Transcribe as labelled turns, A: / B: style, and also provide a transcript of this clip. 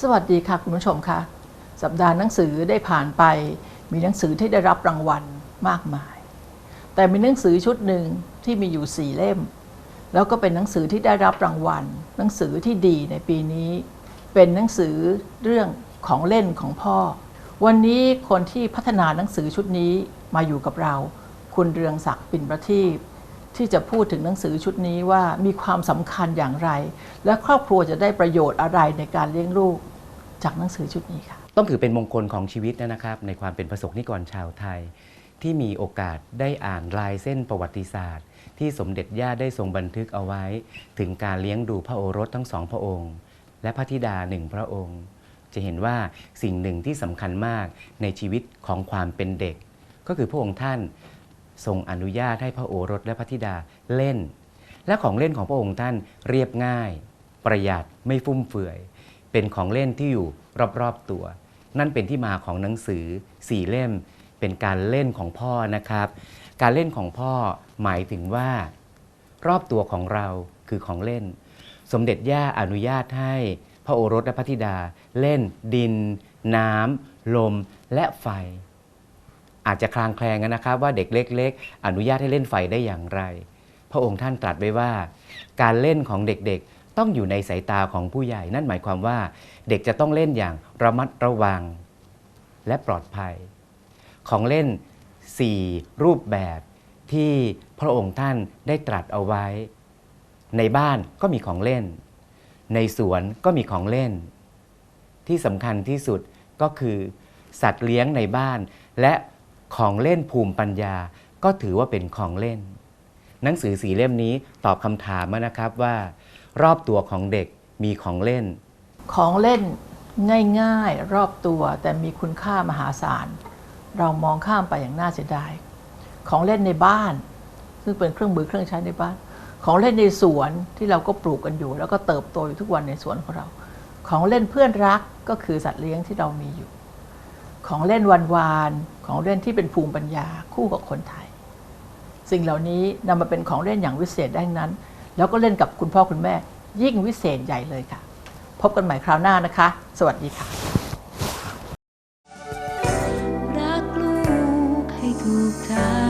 A: สวัสดีค่ะคุณผู้ชมค่ะ สัปดาห์หนังสือได้ผ่านไป มีหนังสือที่ได้รับรางวัลมากมาย แต่มีหนังสือชุดหนึ่งที่มีอยู่สี่เล่ม แล้วก็เป็นหนังสือที่ได้รับรางวัล หนังสือที่ดีในปีนี้ เป็นหนังสือเรื่องของเล่นของพ่อ วันนี้คนที่พัฒนาหนังสือชุดนี้มาอยู่กับเรา คุณเรืองศักดิ์ปิ่นประทีป ที่จะพูดถึงหนังสือชุดนี้ว่ามีความสำคัญอย่างไร และครอบครัวจะได้ประโยชน์อะไรในการเลี้ยงลูกจากหนังสือชุดนี้ค่ะ
B: ต้องถือเป็นมงคลของชีวิตนะครับ ในความเป็นประสบนิกรชาวไทย ที่มีโอกาสได้อ่านลายเส้นประวัติศาสตร์ ที่สมเด็จย่าได้ทรงบันทึกเอาไว้ ถึงการเลี้ยงดูพระโอรสทั้งสองพระองค์ และพระธิดาหนึ่งพระองค์ จะเห็นว่าสิ่งหนึ่งที่สำคัญมากในชีวิตของความเป็นเด็ก ก็คือพระองค์ท่าน ทรงอนุญาตให้พระโอรสและพระธิดาเล่น และของเล่นของพระองค์ท่านเรียบง่าย ประหยัดไม่ฟุ่มเฟือย เป็นของเล่นที่อยู่รอบๆตัว นั่นเป็นที่มาของหนังสือสี่เล่ม เป็นการเล่นของพ่อนะครับ การเล่นของพ่อหมายถึงว่า รอบตัวของเราคือของเล่น สมเด็จย่าอนุญาตให้พระโอรสและพระธิดาเล่นดิน น้ำ ลมและไฟ อาจจะคลางแคลงกันนะครับ ว่าเด็กเล็ก ๆ อนุญาตให้เล่นไฟได้อย่างไร พระองค์ท่านตรัสไว้ว่า การเล่นของเด็กๆ ต้องอยู่ในสายตาของผู้ใหญ่ นั่นหมายความว่า เด็กจะต้องเล่นอย่างระมัดระวัง และปลอดภัย ของเล่น 4 รูปแบบที่พระองค์ท่านได้ตรัสเอาไว้ ในบ้านก็มีของเล่น ในสวนก็มีของเล่น ที่สำคัญที่สุดก็คือสัตว์เลี้ยงในบ้านและ ของเล่นภูมิปัญญา ก็ถือว่าเป็นของเล่น หนังสือสีเล่มนี้ตอบคำถามมานะครับว่า รอบตัวของเด็กมีของเล่น
A: ของเล่นง่ายๆ รอบตัวแต่มีคุณค่ามหาศาล เรามองข้ามไปอย่างน่าเสียดาย ของเล่นในบ้าน ซึ่งเป็นเครื่องมือเครื่องใช้ในบ้าน ของเล่นในสวนที่เราก็ปลูกกันอยู่ แล้วก็เติบโตอยู่ทุกวันในสวนของเรา ของเล่นเพื่อนรักก็คือสัตว์เลี้ยงที่เรามีอยู่ ของเล่นวานวานของเล่นที่เป็นภูมิปัญญาคู่กับคนไทย สิ่งเหล่านี้นำมาเป็นของเล่นอย่างวิเศษได้นั้น แล้วก็เล่นกับคุณพ่อคุณแม่ ยิ่งวิเศษใหญ่เลยค่ะ พบกันใหม่คราวหน้านะคะ สวัสดีค่ะ
C: รักลูกให้ถูกทาง